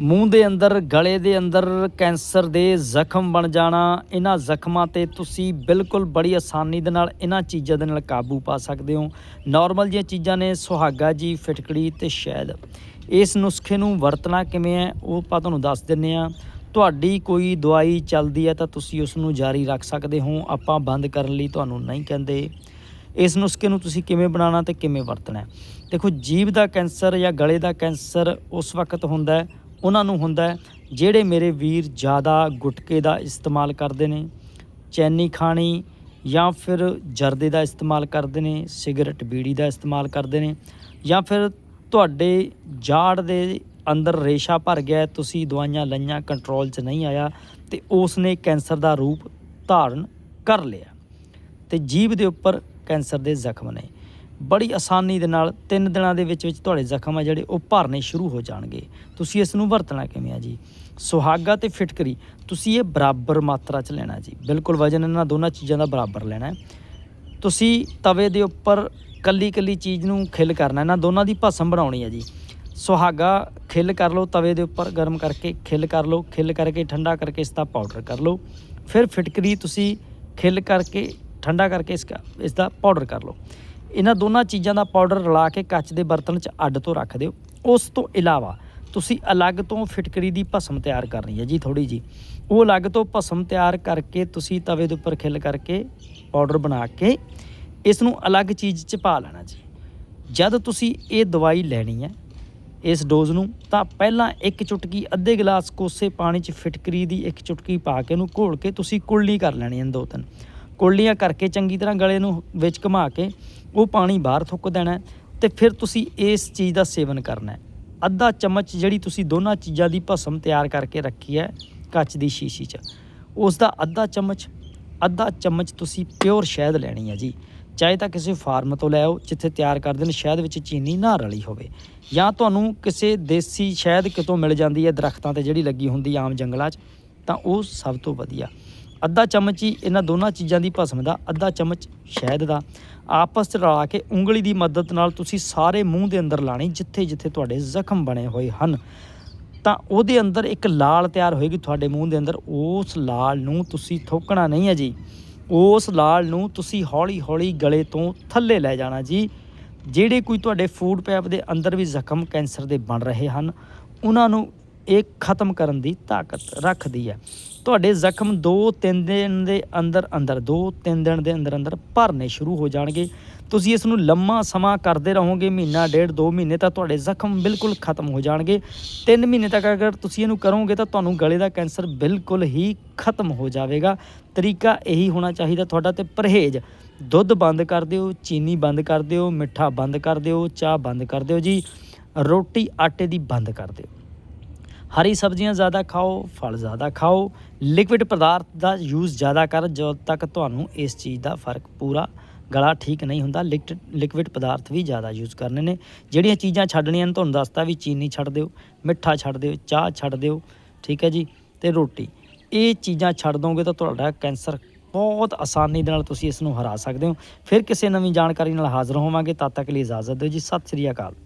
ਮੂੰਹ ਦੇ ਅੰਦਰ, ਗਲੇ ਦੇ ਅੰਦਰ ਕੈਂਸਰ ਦੇ ਜ਼ਖਮ ਬਣ ਜਾਣਾ, ਇਹਨਾਂ ਜ਼ਖਮਾਂ ਤੇ ਤੁਸੀਂ ਬਿਲਕੁਲ ਬੜੀ ਆਸਾਨੀ ਦੇ ਨਾਲ ਇਹਨਾਂ ਚੀਜ਼ਾਂ ਦੇ ਨਾਲ ਕਾਬੂ ਪਾ ਸਕਦੇ ਹੋ। ਨਾਰਮਲ ਜਿਹੀਆਂ ਚੀਜ਼ਾਂ ਨੇ, ਸੁਹਾਗਾ ਜੀ, ਫਿਟਕੜੀ ਤੇ ਸ਼ਹਿਦ ਇਸ ਨੁਸਖੇ ਨੂੰ ਵਰਤਣਾ ਕਿਵੇਂ ਹੈ, ਉਹ ਆਪਾਂ ਤੁਹਾਨੂੰ ਦੱਸ ਦਿੰਨੇ ਆ ਤੁਹਾਡੀ ਕੋਈ ਦਵਾਈ ਚੱਲਦੀ ਹੈ ਤਾਂ ਤੁਸੀਂ ਉਸ ਨੂੰ ਜਾਰੀ ਰੱਖ ਸਕਦੇ ਹੋ, ਆਪਾਂ ਬੰਦ ਕਰਨ ਲਈ ਤੁਹਾਨੂੰ ਨਹੀਂ ਕਹਿੰਦੇ। ਇਸ ਨੁਸਖੇ ਨੂੰ ਤੁਸੀਂ ਕਿਵੇਂ ਬਣਾਉਣਾ ਤੇ ਕਿਵੇਂ ਵਰਤਣਾ ਹੈ? ਦੇਖੋ, ਜੀਭ ਦਾ ਕੈਂਸਰ ਜਾਂ ਗਲੇ ਦਾ ਕੈਂਸਰ ਉਸ ਵਕਤ ਹੁੰਦਾ ਹੈ ਉਹਨਾਂ ਨੂੰ ਹੁੰਦਾ ਜਿਹੜੇ ਮੇਰੇ ਵੀਰ ਜ਼ਿਆਦਾ ਗੁਟਕੇ ਦਾ ਇਸਤੇਮਾਲ ਕਰਦੇ ਨੇ, ਚੈਨੀ ਖਾਣੀ ਜਾਂ ਫਿਰ ਜਰਦੇ ਦਾ ਇਸਤੇਮਾਲ ਕਰਦੇ ਨੇ, ਸਿਗਰਟ ਬੀੜੀ ਦਾ ਇਸਤੇਮਾਲ ਕਰਦੇ ਨੇ, ਜਾਂ ਫਿਰ ਤੁਹਾਡੇ ਜਾੜ ਦੇ ਅੰਦਰ ਰੇਸ਼ਾ ਭਰ ਗਿਆ ਤੁਸੀਂ ਦਵਾਈਆਂ ਲਈਆਂ ਕੰਟਰੋਲ 'ਚ ਨਹੀਂ ਆਇਆ, ਤੇ ਉਸ ਨੇ ਕੈਂਸਰ ਦਾ ਰੂਪ ਧਾਰਨ ਕਰ ਲਿਆ। ਤੇ ਜੀਭ ਦੇ ਉੱਪਰ ਕੈਂਸਰ ਦੇ ਜ਼ਖਮ ਨੇ। ਬੜੀ ਆਸਾਨੀ ਦੇ ਨਾਲ 3 ਦਿਨਾਂ ਦੇ ਵਿੱਚ ਵਿੱਚ ਤੁਹਾਡੇ ਜ਼ਖਮ ਆ ਜਿਹੜੇ, ਉਹ ਭਰਨੇ ਸ਼ੁਰੂ ਹੋ ਜਾਣਗੇ। ਤੁਸੀਂ ਇਸ ਨੂੰ ਵਰਤਣਾ ਕਿਵੇਂ ਆ ਜੀ? ਸੁਹਾਗਾ ਤੇ ਫਿਟਕਰੀ, ਤੁਸੀਂ ਇਹ ਬਰਾਬਰ ਮਾਤਰਾ 'ਚ ਲੈਣਾ ਜੀ। ਬਿਲਕੁਲ ਵਜਨ ਇਹਨਾਂ ਦੋਨਾਂ ਚੀਜ਼ਾਂ ਦਾ ਬਰਾਬਰ ਲੈਣਾ ਹੈ। ਤੁਸੀਂ ਤਵੇ ਦੇ ਉੱਪਰ ਕੱਲੀ ਕੱਲੀ ਚੀਜ਼ ਨੂੰ ਖਿਲ ਕਰਨਾ, ਇਹਨਾਂ ਦੋਨਾਂ ਦੀ ਭਸਮ ਬਣਾਉਣੀ ਹੈ ਜੀ। ਸੁਹਾਗਾ, ਖਿਲ ਕਰ ਲਓ ਤਵੇ ਦੇ ਉੱਪਰ ਗਰਮ ਕਰਕੇ, ਖਿਲ ਕਰ ਲਓ, ਖਿਲ ਕਰਕੇ, ਠੰਡਾ ਕਰਕੇ ਇਸ ਦਾ ਪਾਊਡਰ ਕਰ ਲਓ। ਫਿਰ ਫਿਟਕਰੀ ਤੁਸੀਂ ਖਿਲ ਕਰਕੇ, ਠੰਡਾ ਕਰਕੇ ਇਸ ਦਾ ਇਸ ਦਾ ਪਾਊਡਰ ਕਰ ਲਓ। ਇਹਨਾਂ ਦੋਨਾਂ ਚੀਜ਼ਾਂ ਦਾ ਪਾਊਡਰ ਰਲਾ ਕੇ ਕੱਚ ਦੇ ਬਰਤਨ 'ਚ ਅੱਡ ਤੋਂ ਰੱਖ ਦਿਓ। ਉਸ ਤੋਂ ਇਲਾਵਾ ਤੁਸੀਂ ਅਲੱਗ ਤੋਂ ਫਿਟਕਰੀ ਦੀ ਭਸਮ ਤਿਆਰ ਕਰਨੀ ਹੈ ਜੀ ਥੋੜੀ ਜੀ ਉਹ ਅਲੱਗ ਤੋਂ ਭਸਮ ਤਿਆਰ ਕਰਕੇ ਤੁਸੀਂ ਤਵੇ ਦੇ ਉੱਪਰ ਖਿਲ ਕਰਕੇ ਪਾਊਡਰ ਬਣਾ ਕੇ ਇਸ ਨੂੰ ਅਲੱਗ ਚੀਜ਼ 'ਚ ਪਾ ਲੈਣਾ ਜੀ। ਜਦ ਤੁਸੀਂ ਇਹ ਦਵਾਈ ਲੈਣੀ ਹੈ ਇਸ ਡੋਜ਼ ਨੂੰ, ਤਾਂ ਪਹਿਲਾਂ ਇੱਕ ਚੁਟਕੀ ਅੱਧੇ ਗਲਾਸ ਕੋਸੇ ਪਾਣੀ 'ਚ ਫਿਟਕਰੀ ਦੀ ਇੱਕ ਚੁਟਕੀ ਪਾ ਕੇ ਉਹਨੂੰ ਘੋਲ ਕੇ ਤੁਸੀਂ ਕੁਲਣੀ ਕਰ ਲੈਣੀ ਹਨ ਦੋ ਤਿੰਨ। ਕੁਲਣੀਆਂ ਕਰਕੇ ਚੰਗੀ ਤਰ੍ਹਾਂ ਗਲੇ ਨੂੰ ਵਿੱਚ ਘੁਮਾ ਕੇ ਉਹ ਪਾਣੀ ਬਾਹਰ ਥੁੱਕ ਦੇਣਾ ਹੈ ਤੇ ਫਿਰ ਤੁਸੀਂ ਇਸ ਚੀਜ਼ ਦਾ ਸੇਵਨ ਕਰਨਾ ਹੈ। ਅੱਧਾ ਚਮਚ ਜਿਹੜੀ ਤੁਸੀਂ ਦੋਨਾਂ ਚੀਜ਼ਾਂ ਦੀ ਭਸਮ ਤਿਆਰ ਕਰਕੇ ਰੱਖੀ ਹੈ ਕੱਚ ਦੀ ਸ਼ੀਸ਼ੀ 'ਚ ਉਸ ਦਾ ਅੱਧਾ ਚਮਚ ਅੱਧਾ ਚਮਚ ਤੁਸੀਂ ਪਿਓਰ ਸ਼ਹਿਦ ਲੈਣੀ ਹੈ ਜੀ। ਚਾਹੇ ਤਾਂ ਕਿਸੇ ਫਾਰਮ ਤੋਂ ਲੈ ਆਓ ਜਿੱਥੇ ਤਿਆਰ ਕਰਦੇ ਨੇ ਸ਼ਹਿਦ ਵਿੱਚ ਚੀਨੀ ਨਾ ਰਲੀ ਹੋਵੇ, ਜਾਂ ਤੁਹਾਨੂੰ ਕਿਸੇ ਦੇਸੀ ਸ਼ਹਿਦ ਕਿਤੋਂ ਮਿਲ ਜਾਂਦੀ ਹੈ ਦਰਖਤਾਂ ਤੇ ਜਿਹੜੀ ਲੱਗੀ ਹੁੰਦੀ ਆਮ ਜੰਗਲਾਂ 'ਚ, ਤਾਂ ਉਹ ਸਭ ਤੋਂ ਵਧੀਆ। ਅੱਧਾ ਚਮਚ ਹੀ ਇਹਨਾਂ ਦੋਨਾਂ ਚੀਜ਼ਾਂ ਦੀ ਭਸਮ ਦਾ, ਅੱਧਾ ਚਮਚ ਸ਼ਹਿਦ ਦਾ। ਆਪਸ 'ਚ ਰਲਾ ਕੇ ਉਂਗਲੀ ਦੀ ਮਦਦ ਨਾਲ ਤੁਸੀਂ ਸਾਰੇ ਮੂੰਹ ਦੇ ਅੰਦਰ ਲਾਣੀ, ਜਿੱਥੇ ਜਿੱਥੇ ਤੁਹਾਡੇ ਜ਼ਖਮ ਬਣੇ ਹੋਏ ਹਨ। ਤਾਂ ਉਹਦੇ ਅੰਦਰ ਇੱਕ ਲਾਲ ਤਿਆਰ ਹੋਏਗੀ ਤੁਹਾਡੇ ਮੂੰਹ ਦੇ ਅੰਦਰ। ਉਸ ਲਾਲ ਨੂੰ ਤੁਸੀਂ ਥੋਕਣਾ ਨਹੀਂ ਹੈ ਜੀ। ਉਸ ਲਾਲ ਨੂੰ ਤੁਸੀਂ ਹੌਲੀ ਹੌਲੀ ਗਲੇ ਤੋਂ ਥੱਲੇ ਲੈ ਜਾਣਾ ਜੀ। ਜਿਹੜੇ ਕੋਈ ਤੁਹਾਡੇ ਫੂਡ ਪੈਪ ਦੇ ਅੰਦਰ ਵੀ ਜ਼ਖਮ ਕੈਂਸਰ ਦੇ ਬਣ ਰਹੇ ਹਨ, ਉਹਨਾਂ ਨੂੰ ਇਹ ਖਤਮ ਕਰਨ ਦੀ ਤਾਕਤ ਰੱਖਦੀ ਹੈ। ਤੁਹਾਡੇ ਜ਼ਖਮ 2-3 ਦਿਨ ਦੇ ਅੰਦਰ ਅੰਦਰ 2-3 ਦਿਨ ਦੇ ਅੰਦਰ ਅੰਦਰ ਭਰਨੇ ਸ਼ੁਰੂ ਹੋ ਜਾਣਗੇ। ਤੁਸੀਂ ਇਸ ਨੂੰ ਲੰਮਾ ਸਮਾਂ ਕਰਦੇ ਰਹੋਗੇ, ਮਹੀਨਾ, ਡੇਢ 2 ਮਹੀਨੇ ਤਾਂ ਤੁਹਾਡੇ ਜ਼ਖਮ ਬਿਲਕੁਲ ਖਤਮ ਹੋ ਜਾਣਗੇ। 3 ਮਹੀਨੇ ਤੱਕ ਅਗਰ ਤੁਸੀਂ ਇਹਨੂੰ ਕਰੋਗੇ ਤਾਂ ਤੁਹਾਨੂੰ ਗਲੇ ਦਾ ਕੈਂਸਰ ਬਿਲਕੁਲ ਹੀ ਖਤਮ ਹੋ ਜਾਵੇਗਾ। ਤਰੀਕਾ ਇਹੀ ਹੋਣਾ ਚਾਹੀਦਾ ਤੁਹਾਡਾ ਤੇ ਪਰਹੇਜ਼। ਦੁੱਧ ਬੰਦ ਕਰ ਦਿਓ, ਚੀਨੀ ਬੰਦ ਕਰ ਦਿਓ, ਮਿੱਠਾ ਬੰਦ ਕਰ ਦਿਓ, ਚਾਹ ਬੰਦ ਕਰ ਦਿਓ ਜੀ। ਰੋਟੀ ਆਟੇ ਦੀ ਬੰਦ ਕਰ ਦਿਓ। ਹਰੀ ਸਬਜ਼ੀਆਂ ਜ਼ਿਆਦਾ ਖਾਓ, ਫਲ ਜ਼ਿਆਦਾ ਖਾਓ ਲਿਕਵਿਡ ਪਦਾਰਥ ਦਾ ਯੂਜ਼ ਜ਼ਿਆਦਾ ਕਰ, ਜਦੋਂ ਤੱਕ ਤੁਹਾਨੂੰ ਇਸ ਚੀਜ਼ ਦਾ ਫ਼ਰਕ ਪੂਰਾ ਗਲਾ ਠੀਕ ਨਹੀਂ ਹੁੰਦਾ ਲਿਕਵਿਡ ਪਦਾਰਥ ਵੀ ਜ਼ਿਆਦਾ ਯੂਜ਼ ਕਰਨੇ ਨੇ। ਜਿਹੜੀਆਂ ਚੀਜ਼ਾਂ ਛੱਡਣੀਆਂ ਨੇ, ਤੁਹਾਨੂੰ ਦੱਸਤਾ ਵੀ ਚੀਨੀ ਛੱਡ ਦਿਓ, ਮਿੱਠਾ ਛੱਡ ਦਿਓ, ਚਾਹ ਛੱਡ ਦਿਓ, ਠੀਕ ਹੈ ਜੀ, ਤੇ ਰੋਟੀ। ਇਹ ਚੀਜ਼ਾਂ ਛੱਡ ਦੋਗੇ ਤਾਂ ਤੁਹਾਡਾ ਕੈਂਸਰ ਬਹੁਤ ਆਸਾਨੀ ਦੇ ਨਾਲ ਤੁਸੀਂ ਇਸ ਨੂੰ ਹਰਾ ਸਕਦੇ ਹੋ। ਫਿਰ ਕਿਸੇ ਨਵੀਂ ਜਾਣਕਾਰੀ ਨਾਲ ਹਾਜ਼ਰ ਹੋਵਾਂਗੇ। ਤਦ ਤੱਕ ਲਈ ਇਜਾਜ਼ਤ ਦਿਓ ਜੀ। ਸਤਿ ਸ੍ਰੀ ਅਕਾਲ।